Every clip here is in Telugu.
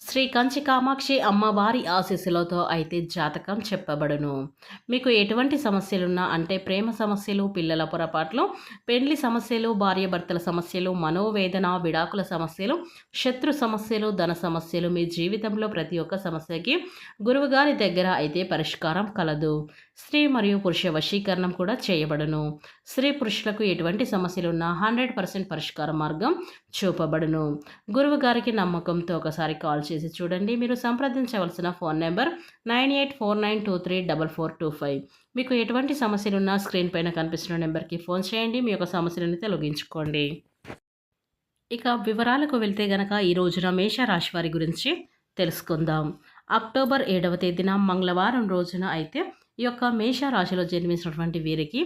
శ్రీ కంచి కామాక్షి అమ్మవారి ఆశీస్సులతో అయితే జాతకం చెప్పబడును. మీకు ఎటువంటి సమస్యలున్నా అంటే ప్రేమ సమస్యలు పిల్లల పొరపాట్లు పెండ్లి సమస్యలు భార్యాభర్తల సమస్యలు మనోవేదన విడాకుల సమస్యలు శత్రు సమస్యలు ధన సమస్యలు మీ జీవితంలో ప్రతి ఒక్క సమస్యకి గురువుగారి దగ్గర అయితే పరిష్కారం కలదు. స్త్రీ మరియు పురుష వశీకరణం కూడా చేయబడును. స్త్రీ పురుషులకు ఎటువంటి సమస్యలు ఉన్నా హండ్రెడ్ పర్సెంట్ పరిష్కార మార్గం చూపబడును. గురువు గారికి నమ్మకంతో ఒకసారి కాల్ చేసి చూడండి. మీరు సంప్రదించవలసిన phone number nine eight four nine two three double four two five. మీకు ఎటువంటి సమస్యలున్నా స్క్రీన్ పైన కనిపిస్తున్న నెంబర్కి ఫోన్ చేయండి. మీ యొక్క సమస్యలను తొలగించుకోండి. ఇక వివరాలకు వెళ్తే గనక ఈ రోజున మేషరాశి వారి గురించి తెలుసుకుందాం. అక్టోబర్ ఏడవ తేదీన మంగళవారం రోజున అయితే ఈ యొక్క మేషరాశిలో జన్మించినటువంటి వీరికి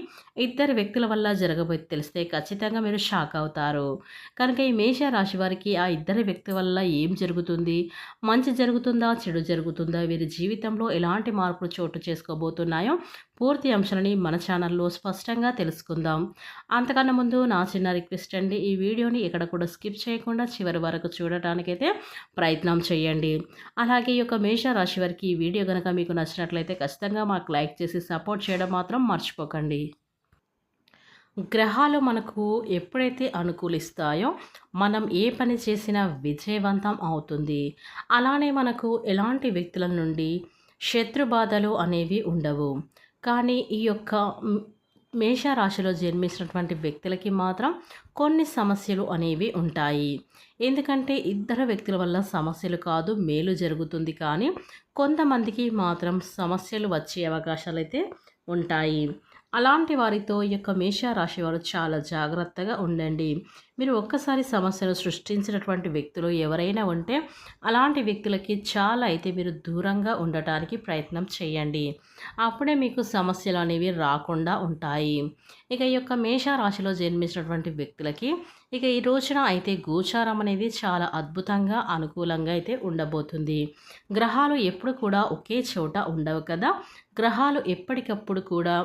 ఇద్దరు వ్యక్తుల వల్ల జరగబోయే తెలిస్తే ఖచ్చితంగా మీరు షాక్ అవుతారు. కనుక ఈ మేషరాశి వారికి ఆ ఇద్దరు వ్యక్తి వల్ల ఏం జరుగుతుంది? మంచి జరుగుతుందా? చెడు జరుగుతుందా? వీరి జీవితంలో ఎలాంటి మార్పులు చోటు చేసుకోబోతున్నాయో పూర్తి అంశాలని మన ఛానల్లో స్పష్టంగా తెలుసుకుందాం. అంతకన్నా ముందు నా చిన్న రిక్వెస్ట్ అండి ఈ వీడియోని ఇక్కడ కూడా స్కిప్ చేయకుండా చివరి వరకు చూడటానికైతే ప్రయత్నం చేయండి. అలాగే ఈ యొక్క మేషరాశి వారికి ఈ వీడియో కనుక మీకు నచ్చినట్లయితే ఖచ్చితంగా మాకు లైక్ చేసి సపోర్ట్ చేయడం మాత్రం మర్చిపోకండి. గ్రహాలు మనకు ఎప్పుడైతే అనుకూలిస్తాయో మనం ఏ పని చేసినా విజయవంతం అవుతుంది. అలానే మనకు ఎలాంటి వ్యక్తుల నుండి శత్రు బాధలు అనేవి ఉండవు. కానీ ఈ యొక్క మేషరాశిలో జన్మించినటువంటి వ్యక్తులకి మాత్రం కొన్ని సమస్యలు అనేవి ఉంటాయి. ఎందుకంటే ఇద్దరు వ్యక్తుల వల్ల సమస్యలు కాదు మేలు జరుగుతుంది కానీ కొంతమందికి మాత్రం సమస్యలు వచ్చే అవకాశాలు అయితే ఉంటాయి. అలాంటి వారితో ఈ యొక్క మేషరాశి వారు చాలా జాగ్రత్తగా ఉండండి. మీరు ఒక్కసారి సమస్యను సృష్టించినటువంటి వ్యక్తులు ఎవరైనా ఉంటే అలాంటి వ్యక్తులకి చాలా అయితే మీరు దూరంగా ఉండటానికి ప్రయత్నం చేయండి. అప్పుడే మీకు సమస్యలు అనేవి రాకుండా ఉంటాయి. ఇక ఈ యొక్క మేషరాశిలో జన్మించినటువంటి వ్యక్తులకి ఇక ఈ రోజున అయితే గోచారం అనేది చాలా అద్భుతంగా అనుకూలంగా అయితే ఉండబోతుంది. గ్రహాలు ఎప్పుడు కూడా ఒకే చోట ఉండవు కదా. గ్రహాలు ఎప్పటికప్పుడు కూడా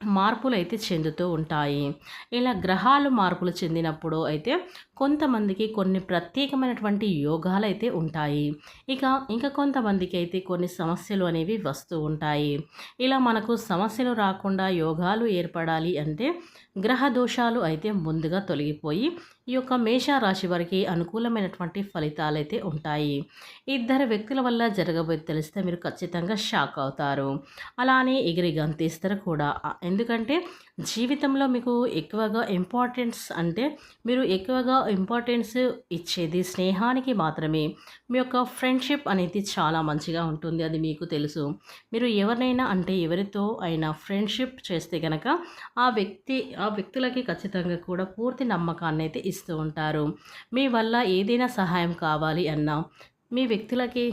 మార్పులు అయితే చెందుతూ ఉంటాయి. ఇలా గ్రహాలు మార్పులు చెందినప్పుడు అయితే కొంతమందికి కొన్ని ప్రత్యేకమైనటువంటి యోగాలు అయితే ఉంటాయి. ఇక ఇంకా కొంతమందికి అయితే కొన్ని సమస్యలు అనేవి వస్తూ ఉంటాయి. ఇలా మనకు సమస్యలు రాకుండా యోగాలు ఏర్పడాలి అంటే గ్రహ దోషాలు అయితే ముందుగా తొలగిపోయి ఈ యొక్క మేషరాశి వారికి అనుకూలమైనటువంటి ఫలితాలు అయితే ఉంటాయి. ఇద్దరు వ్యక్తుల వల్ల జరగబోయే తెలిస్తే మీరు ఖచ్చితంగా షాక్ అవుతారు. అలానే ఎగిరి గంతేస్తారు కూడా. ఎందుకంటే జీవితంలో మీకు ఎక్కువగా ఇంపార్టెన్స్ అంటే మీరు ఎక్కువగా ఇంపార్టెన్స్ ఇచ్చేది స్నేహానికి మాత్రమే. మీ యొక్క ఫ్రెండ్షిప్ అనేది చాలా మంచిగా ఉంటుంది అది మీకు తెలుసు. మీరు ఎవరినైనా అంటే ఎవరితో అయినా ఫ్రెండ్షిప్ చేస్తే కనుక ఆ వ్యక్తి ఆ వ్యక్తులకి ఖచ్చితంగా కూడా పూర్తి నమ్మకాన్ని అయితే ఇస్తూ ఉంటారు. మీ వల్ల ఏదైనా సహాయం కావాలి అన్నా మీ వ్యక్తులకి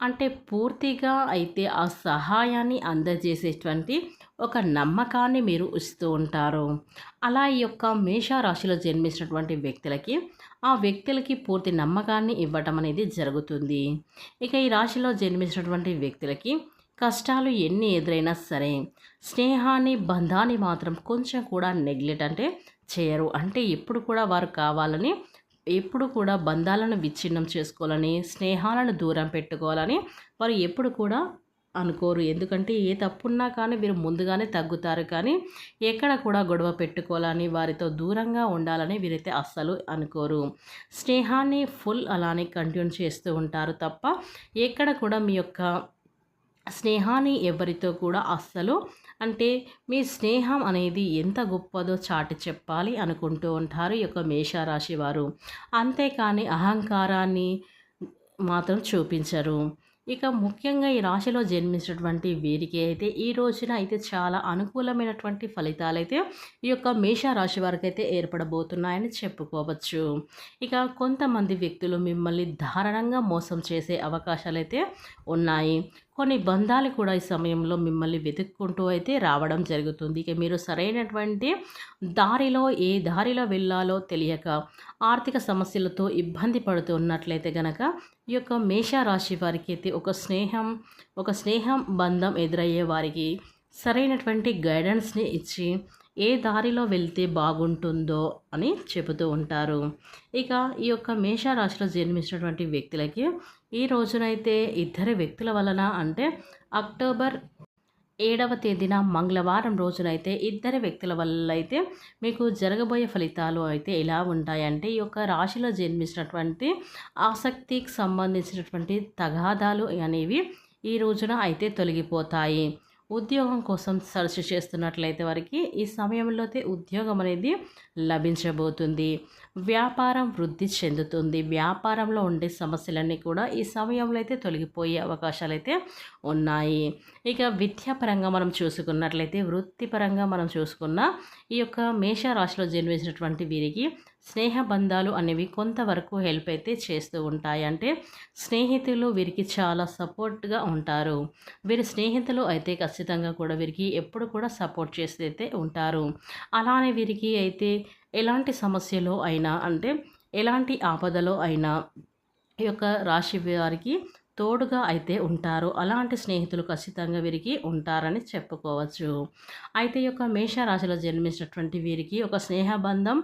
అంటే పూర్తిగా అయితే ఆ సహాయాన్ని అందజేసేటువంటి ఒక నమ్మకాన్ని మీరు ఇస్తూ ఉంటారు. అలా ఈ యొక్క మేషరాశిలో జన్మించినటువంటి వ్యక్తులకి ఆ వ్యక్తులకి పూర్తి నమ్మకాన్ని ఇవ్వటం అనేది జరుగుతుంది. ఇక ఈ రాశిలో జన్మించినటువంటి వ్యక్తులకి కష్టాలు ఎన్ని ఎదురైనా సరే స్నేహాన్ని బంధాన్ని మాత్రం కొంచెం కూడా నెగ్లెట్ అంటే చేయరు. అంటే ఎప్పుడు కూడా వారు కావాలని ఎప్పుడు కూడా బంధాలను విచ్ఛిన్నం చేసుకోవాలని స్నేహాలను దూరం పెట్టుకోవాలని వారు ఎప్పుడు కూడా అనుకోరు. ఎందుకంటే ఏ తప్పున్నా కానీ వీరు ముందుగానే తగ్గుతారు. కానీ ఎక్కడ కూడా గొడవ పెట్టుకోవాలని వారితో దూరంగా ఉండాలని వీరైతే అస్సలు అనుకోరు. స్నేహాన్ని ఫుల్ అలానే కంటిన్యూ చేస్తూ ఉంటారు తప్ప ఎక్కడ కూడా మీ యొక్క స్నేహాన్ని ఎవరితో కూడా అస్సలు అంటే మీ స్నేహం అనేది ఎంత గొప్పదో చాటి చెప్పాలి అనుకుంటూ ఉంటారు ఈ యొక్క మేషరాశి వారు. అంతేకాని అహంకారాన్ని మాత్రం చూపించరు. ఇక ముఖ్యంగా ఈ రాశిలో జన్మించినటువంటి వీరికి అయితే ఈ రోజున అయితే చాలా అనుకూలమైనటువంటి ఫలితాలు అయితే ఈ యొక్క మేషరాశి వారికి అయితే ఏర్పడబోతున్నాయని చెప్పుకోవచ్చు. ఇక కొంతమంది వ్యక్తులు మిమ్మల్ని దారుణంగా మోసం చేసే అవకాశాలు అయితే ఉన్నాయి. కొన్ని బంధాలు కూడా ఈ సమయంలో మిమ్మల్ని వెతుక్కుంటూ అయితే రావడం జరుగుతుంది. ఇక మీరు సరైనటువంటి దారిలో ఏ దారిలో వెళ్ళాలో తెలియక ఆర్థిక సమస్యలతో ఇబ్బంది పడుతున్నట్లయితే గనక ఈ యొక్క మేషరాశి వారికి అయితే ఒక స్నేహం ఒక స్నేహం బంధం ఎదురయ్యే వారికి సరైనటువంటి గైడెన్స్ని ఇచ్చి ఏ దారిలో వెళ్తే బాగుంటుందో అని చెబుతూ ఉంటారు. ఇక ఈ యొక్క మేషరాశిలో జన్మించినటువంటి వ్యక్తులకి ఈ రోజునైతే ఇద్దరు వ్యక్తుల వలన అంటే అక్టోబర్ ఏడవ తేదీన మంగళవారం రోజునైతే ఇద్దరు వ్యక్తుల వల్ల అయితే మీకు జరగబోయే ఫలితాలు అయితే ఎలా ఉంటాయంటే ఈ యొక్క రాశిలో జన్మించినటువంటి ఆసక్తికి సంబంధించినటువంటి తగాదాలు అనేవి ఈ రోజున అయితే తొలగిపోతాయి. ఉద్యోగం కోసం సెర్చ్ చేస్తున్నట్లయితే వారికి ఈ సమయంలో అయితే ఉద్యోగం అనేది లభించబోతుంది. వ్యాపారం వృద్ధి చెందుతుంది. వ్యాపారంలో ఉండే సమస్యలన్నీ కూడా ఈ సమయంలో అయితే తొలగిపోయే అవకాశాలు అయితే ఉన్నాయి. ఇక విద్యాపరంగా మనం చూసుకున్నట్లయితే వృత్తిపరంగా మనం చూసుకున్న ఈ యొక్క మేషరాశిలో జన్మించినటువంటి వీరికి స్నేహ బంధాలు అనేవి కొంతవరకు హెల్ప్ అయితే చేస్తూ ఉంటాయి. అంటే స్నేహితులు వీరికి చాలా సపోర్ట్గా ఉంటారు. వీరి స్నేహితులు అయితే ఖచ్చితంగా కూడా వీరికి ఎప్పుడు కూడా సపోర్ట్ చేస్తే ఉంటారు. అలానే వీరికి అయితే ఎలాంటి సమస్యలో అయినా అంటే ఎలాంటి ఆపదలో అయినా ఈ యొక్క రాశి వారికి తోడుగా అయితే ఉంటారు. అలాంటి స్నేహితులు ఖచ్చితంగా వీరికి ఉంటారని చెప్పుకోవచ్చు. అయితే ఈ యొక్క మేషరాశిలో జన్మించినటువంటి వీరికి ఒక స్నేహబంధం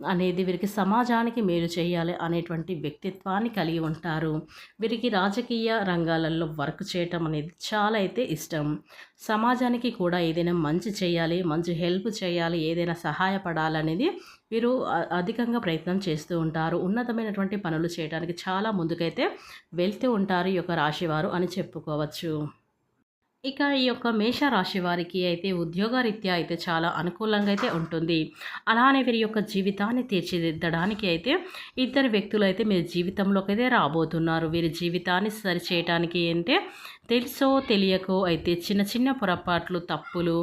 అనేది వీరికి సమాజానికి మేలు చేయాలి అనేటువంటి వ్యక్తిత్వాన్ని కలిగి ఉంటారు. వీరికి రాజకీయ రంగాలలో వర్క్ చేయటం అనేది చాలా అయితే ఇష్టం. సమాజానికి కూడా ఏదైనా మంచి చేయాలి మంచి హెల్ప్ చేయాలి ఏదైనా సహాయపడాలనేది వీరు అధికంగా ప్రయత్నం చేస్తూ ఉంటారు. ఉన్నతమైనటువంటి పనులు చేయడానికి చాలా ముందుకైతే వెళ్తూ ఉంటారు ఈ యొక్క రాశివారు అని చెప్పుకోవచ్చు. ఇక ఈ యొక్క మేషరాశి వారికి అయితే ఉద్యోగరీత్యా అయితే చాలా అనుకూలంగా అయితే ఉంటుంది. అలానే వీరి యొక్క జీవితాన్ని తీర్చిదిద్దడానికి అయితే ఇద్దరు వ్యక్తులు అయితే మీరు జీవితంలోకి అయితే రాబోతున్నారు. వీరి జీవితాన్ని సరిచేయటానికి అంటే తెలుసో తెలియకో అయితే చిన్న చిన్న పొరపాట్లు తప్పులు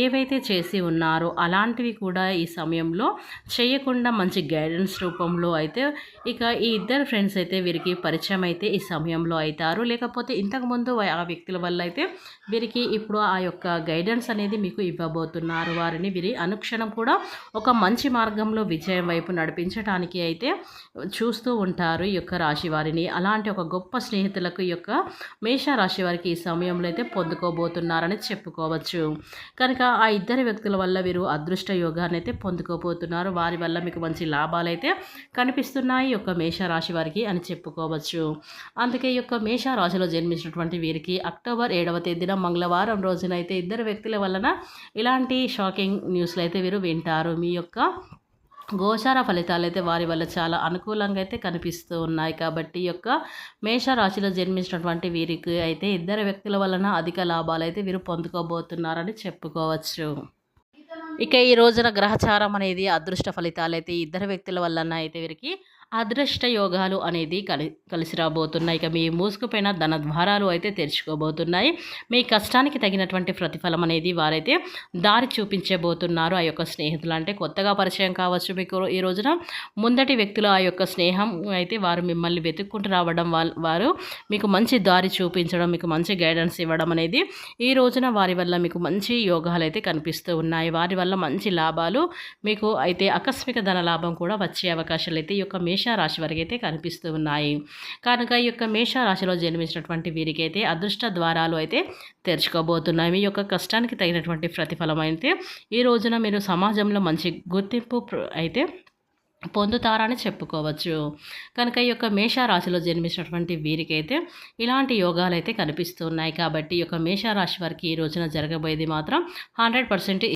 ఏవైతే చేసి ఉన్నారో అలాంటివి కూడా ఈ సమయంలో చేయకుండా మంచి గైడెన్స్ రూపంలో అయితే ఇక ఈ ఇద్దరు ఫ్రెండ్స్ అయితే వీరికి పరిచయం అయితే ఈ సమయంలో అవుతారు. లేకపోతే ఇంతకుముందు ఆ వ్యక్తుల వల్ల అయితే వీరికి ఇప్పుడు ఆ యొక్క గైడెన్స్ అనేది మీకు ఇవ్వబోతున్నారు. వారిని వీరి అనుక్షణం కూడా ఒక మంచి మార్గంలో విజయం వైపు నడిపించడానికి అయితే చూస్తూ ఉంటారు ఈ యొక్క రాశి వారిని. అలాంటి ఒక గొప్ప స్నేహితులకు ఈ యొక్క మేష రాశి వారికి ఈ సమయంలో అయితే పొందుకోబోతున్నారని చెప్పుకోవచ్చు. కనుక ఆ ఇద్దరు వ్యక్తుల వల్ల వీరు అదృష్ట యోగాన్ని అయితే పొందుకోబోతున్నారు. వారి వల్ల మీకు మంచి లాభాలు అయితే కనిపిస్తున్నాయి. ఈ యొక్క మేషరాశి వారికి అని చెప్పుకోవచ్చు. అందుకే ఈ యొక్క మేషరాశిలో జన్మించినటువంటి వీరికి అక్టోబర్ ఏడవ తేదీన మంగళవారం రోజునైతే ఇద్దరు వ్యక్తుల వలన ఇలాంటి షాకింగ్ న్యూస్లు అయితే వీరు వింటారు. మీ యొక్క గోచార ఫలితాలు అయితే వారి వల్ల చాలా అనుకూలంగా అయితే కనిపిస్తూ ఉన్నాయి. కాబట్టి ఈ యొక్క మేషరాశిలో జన్మించినటువంటి వీరికి అయితే ఇద్దరు వ్యక్తుల వలన అధిక లాభాలు అయితే వీరు పొందుకోబోతున్నారని చెప్పుకోవచ్చు. ఇక ఈ రోజున గ్రహచారం అనేది అదృష్ట ఫలితాలు అయితే ఇద్దరు వ్యక్తుల వలన అయితే వీరికి అదృష్ట యోగాలు అనేది కలి కలిసి రాబోతున్నాయి ఇక మీ మూసుకుపోయిన ధన ద్వారాలు అయితే తెరుచుకోబోతున్నాయి. మీ కష్టానికి తగినటువంటి ప్రతిఫలం అనేది వారైతే దారి చూపించబోతున్నారు. ఆ యొక్క స్నేహితులు అంటే కొత్తగా పరిచయం కావచ్చు మీకు ఈ రోజున. ముందటి వ్యక్తులు ఆ యొక్క స్నేహం అయితే వారు మిమ్మల్ని వెతుక్కుంటూ రావడం వారు మీకు మంచి దారి చూపించడం మీకు మంచి గైడెన్స్ ఇవ్వడం అనేది ఈ రోజున వారి వల్ల మీకు మంచి యోగాలు అయితే కనిపిస్తూ ఉన్నాయి. వారి వల్ల మంచి లాభాలు మీకు అయితే ఆకస్మిక ధన లాభం కూడా వచ్చే అవకాశాలు అయితే ఈ యొక్క మేష మేషరాశి వారికి అయితే కనిపిస్తూ ఉన్నాయి. కనుక ఈ యొక్క మేషరాశిలో జన్మించినటువంటి వీరికైతే అదృష్ట ద్వారాలు అయితే తెరుచుకోబోతున్నాయి. మీ యొక్క కష్టానికి తగినటువంటి ప్రతిఫలం అయితే ఈ రోజున మీరు సమాజంలో మంచి గుర్తింపు అయితే పొందుతారని చెప్పుకోవచ్చు. కనుక ఈ యొక్క మేషరాశిలో జన్మించినటువంటి వీరికైతే ఇలాంటి యోగాలు అయితే కనిపిస్తున్నాయి కాబట్టి ఈ యొక్క మేషరాశి వారికి ఈ రోజున జరగబోయేది మాత్రం హండ్రెడ్ పర్సెంట్